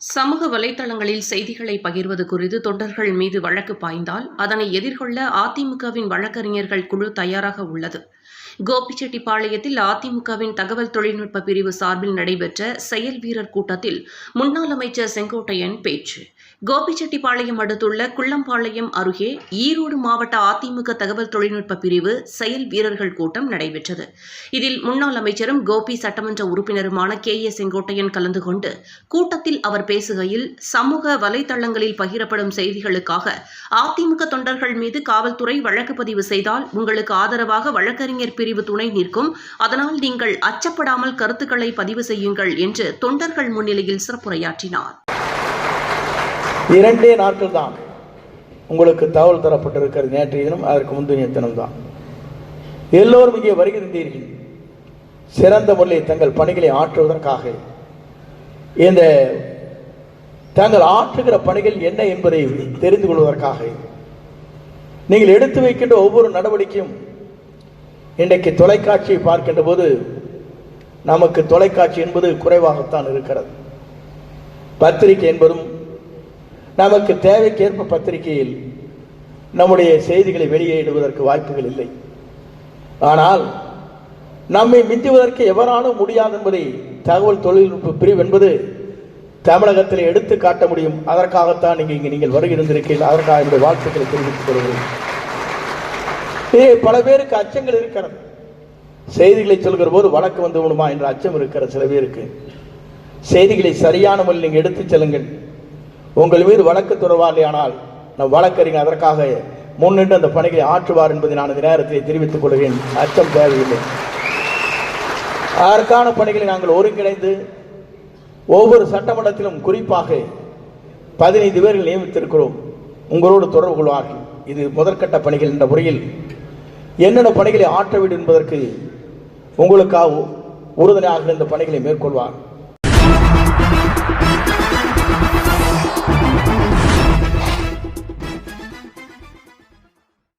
சமூக வலைதளங்களில் செய்திகளை பகிர்வது குறித்து தொண்டர்கள் மீது வழக்கு பாய்ந்தால் அதனை எதிர்கொள்ள அதிமுகவின் வழக்கறிஞர்கள் குழு தயாராக உள்ளது. கோபிச்செட்டிப்பாளையத்தில் அதிமுகவின் தகவல் தொழில்நுட்ப பிரிவு சார்பில் நடைபெற்ற செயல் வீரர் கூட்டத்தில் முன்னாள் அமைச்சர் செங்கோட்டையன் பேச்சு. கோபிச்செட்டிப்பாளையம் அடுத்துள்ள குள்ளம்பாளையம் அருகே ஈரோடு மாவட்ட அதிமுக தகவல் தொழில்நுட்ப பிரிவு செயல் வீரர்கள் கூட்டம் நடைபெற்றது. இதில் முன்னாள் அமைச்சரும் கோபி சட்டமன்ற உறுப்பினருமான கே ஏ செங்கோட்டையன் கலந்து கொண்டு கூட்டத்தில் அவர் பேசுகையில் சமூக வலைதளங்களில் பகிரப்படும் செய்திகளுக்காக அதிமுக தொண்டர்கள் மீது காவல்துறை வழக்கு பதிவு செய்தால் உங்களுக்கு ஆதரவாக வழக்கறிஞர் பிரிவு துணை நிற்கும். அதனால் நீங்கள் அச்சப்படாமல் கருத்துக்களை பதிவு செய்யுங்கள் என்று தொண்டர்கள் முன்னிலையில் சிறப்புரையாற்றினார். இரண்டே நாட்கள் தான் உங்களுக்கு தகவல் தரப்பட்டிருக்கிறது நேற்றைய தினம் அதற்கு முந்தைய தினம் தான். எல்லோரும் இங்கே வருகின்றீர்கள் சிறந்த முறையில் தங்கள் பணிகளை ஆற்றுவதற்காக. இந்த தாங்கள் ஆற்றுகிற பணிகள் என்ன என்பதை தெரிந்து கொள்வதற்காக. நீங்கள் எடுத்து வைக்கின்ற ஒவ்வொரு நடவடிக்கையும் இன்றைக்கு தொலைக்காட்சியை பார்க்கின்ற போது நமக்கு தொலைக்காட்சி என்பது குறைவாகத்தான் இருக்கிறது. பத்திரிகை என்பதும் நமக்கு தேவைக்கேற்ப பத்திரிகையில் நம்முடைய செய்திகளை வெளியிடுவதற்கு வாய்ப்புகள் இல்லை. ஆனால் நம்மை மிஞ்சுவதற்கு எவராலும் முடியாது என்பதை தகவல் தொழில்நுட்ப பிரிவு என்பது தமிழகத்தில் எடுத்து காட்ட முடியும். அதற்காகத்தான் நீங்கள் இங்கே நீங்கள் வருகிறீர்கள் அதற்காக என்னுடைய வாழ்த்துக்களை தெரிவித்துக் கொள்கிறேன். இதே பல பேருக்கு அச்சங்கள் இருக்கிறது. செய்திகளை சொல்கிற போது வழக்கு வந்து விடுமா என்ற அச்சம் இருக்கிற சில பேருக்கு. செய்திகளை சரியான முறையில் நீங்கள் எடுத்துச் செல்லுங்கள். உங்கள் மீது வழக்கு தொடர்வாலையானால் நம் வழக்கறிஞர் அதற்காக முன்னின்று அந்த பணிகளை ஆற்றுவார் என்பதை நான் இந்த நேரத்தில் தெரிவித்துக் கொள்கிறேன். அச்சம் தேவையில்லை. அதற்கான பணிகளை நாங்கள் ஒருங்கிணைந்து ஒவ்வொரு சட்டமன்றத்திலும் குறிப்பாக பதினைந்து பேர்கள் நியமித்திருக்கிறோம். உங்களோடு தொடர்பு கொள்வார்கள். இது முதற்கட்ட பணிகள் என்ற முறையில் என்னென்ன பணிகளை ஆற்ற வேண்டும் என்பதற்கு உங்களுக்காக உறுதுணையாக இந்த பணிகளை மேற்கொள்வார். Thank you.